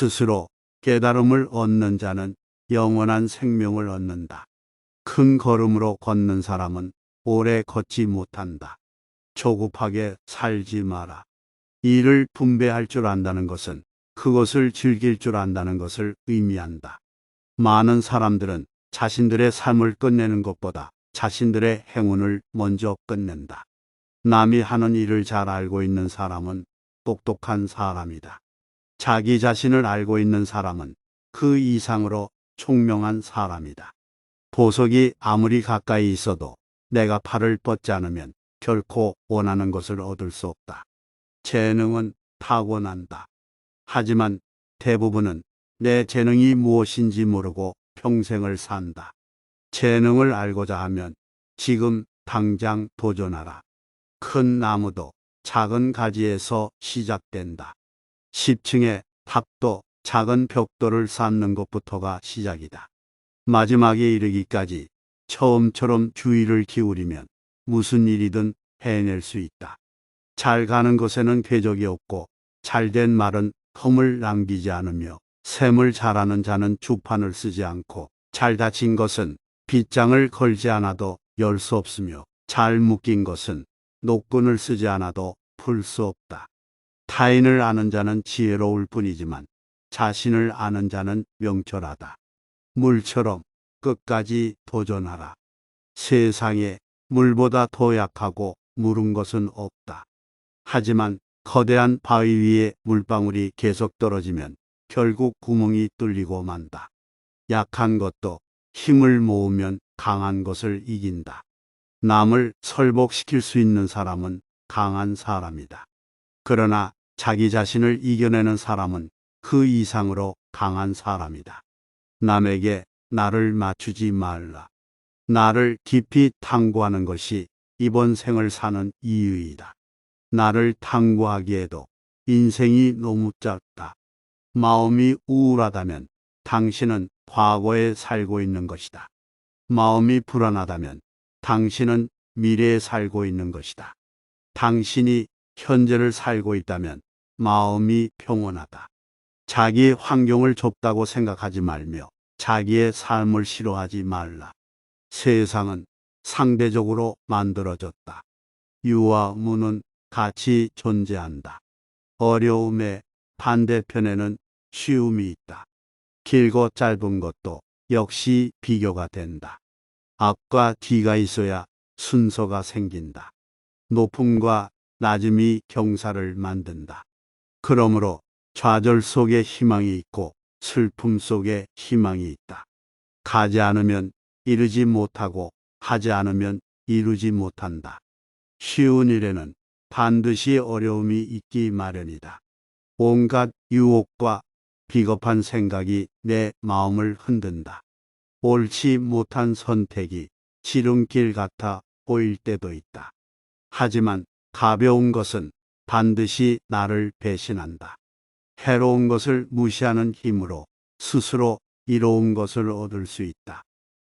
스스로 깨달음을 얻는 자는 영원한 생명을 얻는다. 큰 걸음으로 걷는 사람은 오래 걷지 못한다. 조급하게 살지 마라. 일을 분배할 줄 안다는 것은 그것을 즐길 줄 안다는 것을 의미한다. 많은 사람들은 자신들의 삶을 끝내는 것보다 자신들의 행운을 먼저 끝낸다. 남이 하는 일을 잘 알고 있는 사람은 똑똑한 사람이다. 자기 자신을 알고 있는 사람은 그 이상으로 총명한 사람이다. 보석이 아무리 가까이 있어도 내가 팔을 뻗지 않으면 결코 원하는 것을 얻을 수 없다. 재능은 타고난다. 하지만 대부분은 내 재능이 무엇인지 모르고 평생을 산다. 재능을 알고자 하면 지금 당장 도전하라. 큰 나무도 작은 가지에서 시작된다. 10층의 탑도 작은 벽돌을 쌓는 것부터가 시작이다. 마지막에 이르기까지 처음처럼 주의를 기울이면 무슨 일이든 해낼 수 있다. 잘 가는 것에는 궤적이 없고 잘된 말은 흠을 남기지 않으며 셈을 잘하는 자는 주판을 쓰지 않고 잘 다친 것은 빗장을 걸지 않아도 열 수 없으며 잘 묶인 것은 노끈을 쓰지 않아도 풀 수 없다. 타인을 아는 자는 지혜로울 뿐이지만 자신을 아는 자는 명철하다. 물처럼 끝까지 도전하라. 세상에 물보다 더 약하고 물은 것은 없다. 하지만 거대한 바위 위에 물방울이 계속 떨어지면 결국 구멍이 뚫리고 만다. 약한 것도 힘을 모으면 강한 것을 이긴다. 남을 설복시킬 수 있는 사람은 강한 사람이다. 그러나 자기 자신을 이겨내는 사람은 그 이상으로 강한 사람이다. 남에게 나를 맞추지 말라. 나를 깊이 탐구하는 것이 이번 생을 사는 이유이다. 나를 탐구하기에도 인생이 너무 짧다. 마음이 우울하다면 당신은 과거에 살고 있는 것이다. 마음이 불안하다면 당신은 미래에 살고 있는 것이다. 당신이 현재를 살고 있다면 마음이 평온하다. 자기 환경을 좁다고 생각하지 말며 자기의 삶을 싫어하지 말라. 세상은 상대적으로 만들어졌다. 유와 무는 같이 존재한다. 어려움의 반대편에는 쉬움이 있다. 길고 짧은 것도 역시 비교가 된다. 앞과 뒤가 있어야 순서가 생긴다. 높음과 낮음이 경사를 만든다. 그러므로 좌절 속에 희망이 있고 슬픔 속에 희망이 있다. 가지 않으면 이루지 못하고 하지 않으면 이루지 못한다. 쉬운 일에는 반드시 어려움이 있기 마련이다. 온갖 유혹과 비겁한 생각이 내 마음을 흔든다. 옳지 못한 선택이 지름길 같아 보일 때도 있다. 하지만 가벼운 것은 반드시 나를 배신한다. 해로운 것을 무시하는 힘으로 스스로 이로운 것을 얻을 수 있다.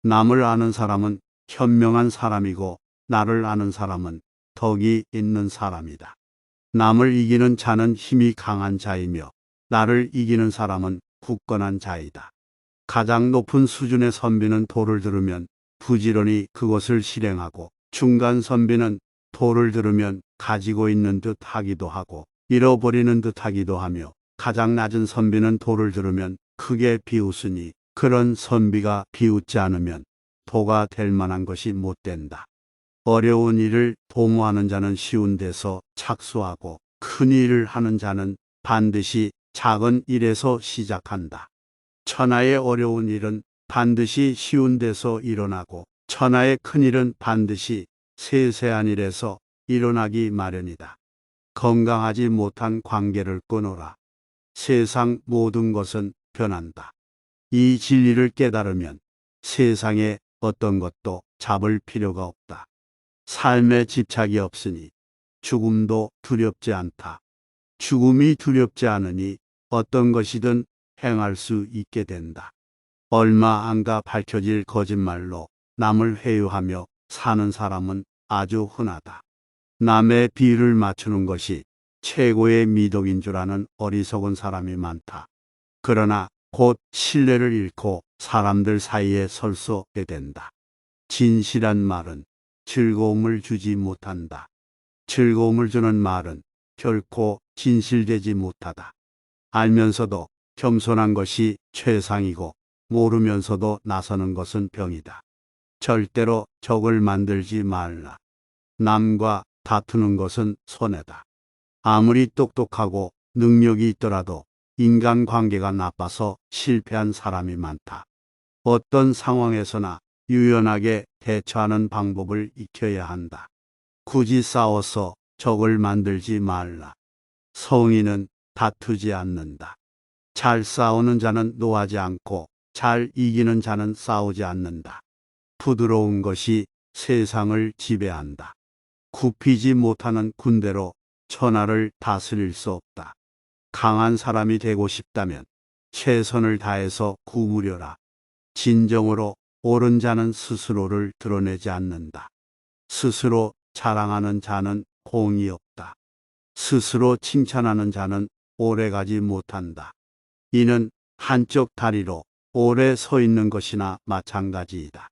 남을 아는 사람은 현명한 사람이고 나를 아는 사람은 덕이 있는 사람이다. 남을 이기는 자는 힘이 강한 자이며 나를 이기는 사람은 굳건한 자이다. 가장 높은 수준의 선비는 도를 들으면 부지런히 그것을 실행하고 중간 선비는 도를 들으면 가지고 있는 듯 하기도 하고 잃어버리는 듯 하기도 하며 가장 낮은 선비는 도를 들으면 크게 비웃으니 그런 선비가 비웃지 않으면 도가 될 만한 것이 못 된다. 어려운 일을 도모하는 자는 쉬운 데서 착수하고 큰 일을 하는 자는 반드시 작은 일에서 시작한다. 천하의 어려운 일은 반드시 쉬운 데서 일어나고 천하의 큰 일은 반드시 세세한 일에서 일어나기 마련이다. 건강하지 못한 관계를 끊어라. 세상 모든 것은 변한다. 이 진리를 깨달으면 세상에 어떤 것도 잡을 필요가 없다. 삶에 집착이 없으니 죽음도 두렵지 않다. 죽음이 두렵지 않으니 어떤 것이든 행할 수 있게 된다. 얼마 안가 밝혀질 거짓말로 남을 회유하며 사는 사람은 아주 흔하다. 남의 비를 맞추는 것이 최고의 미덕인 줄 아는 어리석은 사람이 많다. 그러나 곧 신뢰를 잃고 사람들 사이에 설수 없게 된다. 진실한 말은 즐거움을 주지 못한다. 즐거움을 주는 말은 결코 진실되지 못하다. 알면서도 겸손한 것이 최상이고 모르면서도 나서는 것은 병이다. 절대로 적을 만들지 말라. 남과 다투는 것은 손해다. 아무리 똑똑하고 능력이 있더라도 인간관계가 나빠서 실패한 사람이 많다. 어떤 상황에서나 유연하게 대처하는 방법을 익혀야 한다. 굳이 싸워서 적을 만들지 말라. 성인은 다투지 않는다. 잘 싸우는 자는 노하지 않고 잘 이기는 자는 싸우지 않는다. 부드러운 것이 세상을 지배한다. 굽히지 못하는 군대로 천하를 다스릴 수 없다. 강한 사람이 되고 싶다면 최선을 다해서 구무려라. 진정으로 옳은 자는 스스로를 드러내지 않는다. 스스로 자랑하는 자는 공이 없다. 스스로 칭찬하는 자는 오래가지 못한다. 이는 한쪽 다리로 오래 서 있는 것이나 마찬가지이다.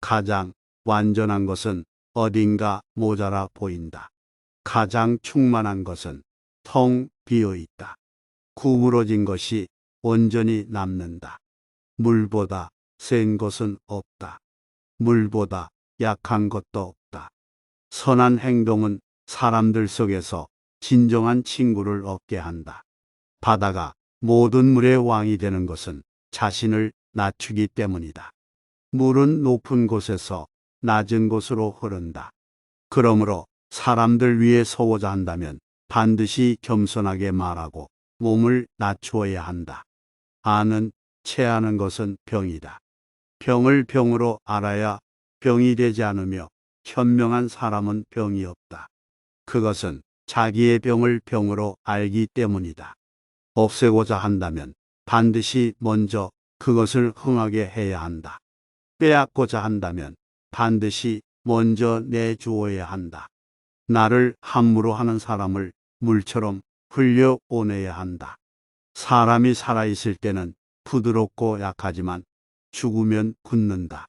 가장 완전한 것은 어딘가 모자라 보인다. 가장 충만한 것은 텅 비어 있다. 구부러진 것이 온전히 남는다. 물보다 센 것은 없다. 물보다 약한 것도 없다. 선한 행동은 사람들 속에서 진정한 친구를 얻게 한다. 바다가 모든 물의 왕이 되는 것은 자신을 낮추기 때문이다. 물은 높은 곳에서 낮은 곳으로 흐른다. 그러므로 사람들 위해 서고자 한다면 반드시 겸손하게 말하고 몸을 낮추어야 한다. 아는 체하는 것은 병이다. 병을 병으로 알아야 병이 되지 않으며 현명한 사람은 병이 없다. 그것은 자기의 병을 병으로 알기 때문이다. 없애고자 한다면 반드시 먼저 그것을 흥하게 해야 한다. 빼앗고자 한다면 반드시 먼저 내주어야 한다. 나를 함부로 하는 사람을 물처럼 흘려보내야 한다. 사람이 살아있을 때는 부드럽고 약하지만 죽으면 굳는다.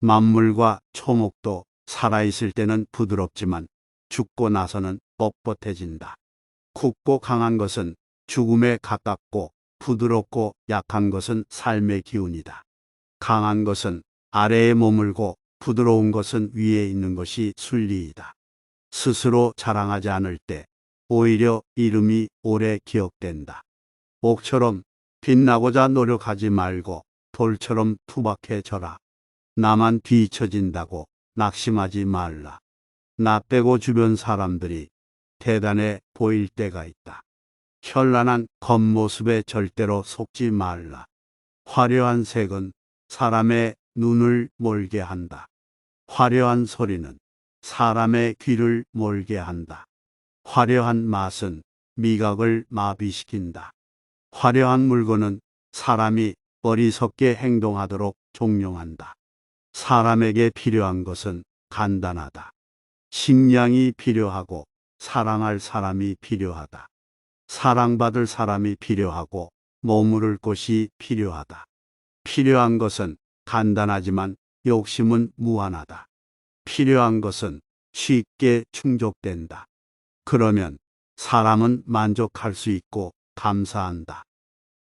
만물과 초목도 살아있을 때는 부드럽지만 죽고 나서는 뻣뻣해진다. 굳고 강한 것은 죽음에 가깝고 부드럽고 약한 것은 삶의 기운이다. 강한 것은 아래에 머물고 부드러운 것은 위에 있는 것이 순리이다. 스스로 자랑하지 않을 때 오히려 이름이 오래 기억된다. 옥처럼 빛나고자 노력하지 말고 돌처럼 투박해져라. 나만 뒤처진다고 낙심하지 말라. 나 빼고 주변 사람들이 대단해 보일 때가 있다. 현란한 겉모습에 절대로 속지 말라. 화려한 색은 사람의 눈을 몰게 한다. 화려한 소리는 사람의 귀를 몰게 한다. 화려한 맛은 미각을 마비시킨다. 화려한 물건은 사람이 어리석게 행동하도록 종용한다. 사람에게 필요한 것은 간단하다. 식량이 필요하고 사랑할 사람이 필요하다. 사랑받을 사람이 필요하고 머무를 곳이 필요하다. 필요한 것은 간단하지만 욕심은 무한하다. 필요한 것은 쉽게 충족된다. 그러면 사람은 만족할 수 있고 감사한다.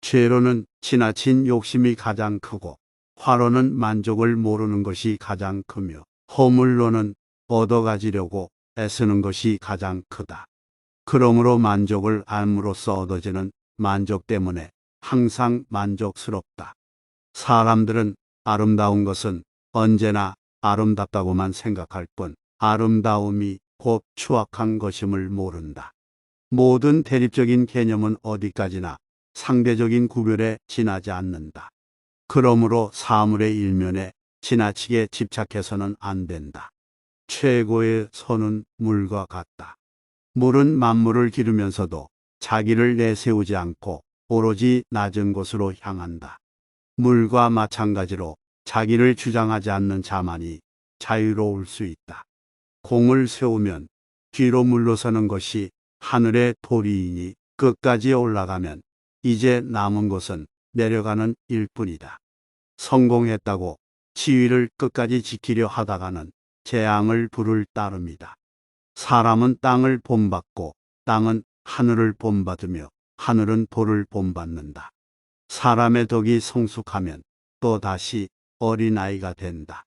죄로는 지나친 욕심이 가장 크고 화로는 만족을 모르는 것이 가장 크며 허물로는 얻어가지려고 애쓰는 것이 가장 크다. 그러므로 만족을 알므로써 얻어지는 만족 때문에 항상 만족스럽다. 사람들은 아름다운 것은 언제나 아름답다고만 생각할 뿐 아름다움이 곧 추악한 것임을 모른다. 모든 대립적인 개념은 어디까지나 상대적인 구별에 지나지 않는다. 그러므로 사물의 일면에 지나치게 집착해서는 안 된다. 최고의 선은 물과 같다. 물은 만물을 기르면서도 자기를 내세우지 않고 오로지 낮은 곳으로 향한다. 물과 마찬가지로 자기를 주장하지 않는 자만이 자유로울 수 있다. 공을 세우면 뒤로 물러서는 것이 하늘의 도리이니 끝까지 올라가면 이제 남은 것은 내려가는 일뿐이다. 성공했다고 지위를 끝까지 지키려 하다가는 재앙을 부를 따름이다. 사람은 땅을 본받고 땅은 하늘을 본받으며 하늘은 돌을 본받는다. 사람의 덕이 성숙하면 또 다시 어린아이가 된다.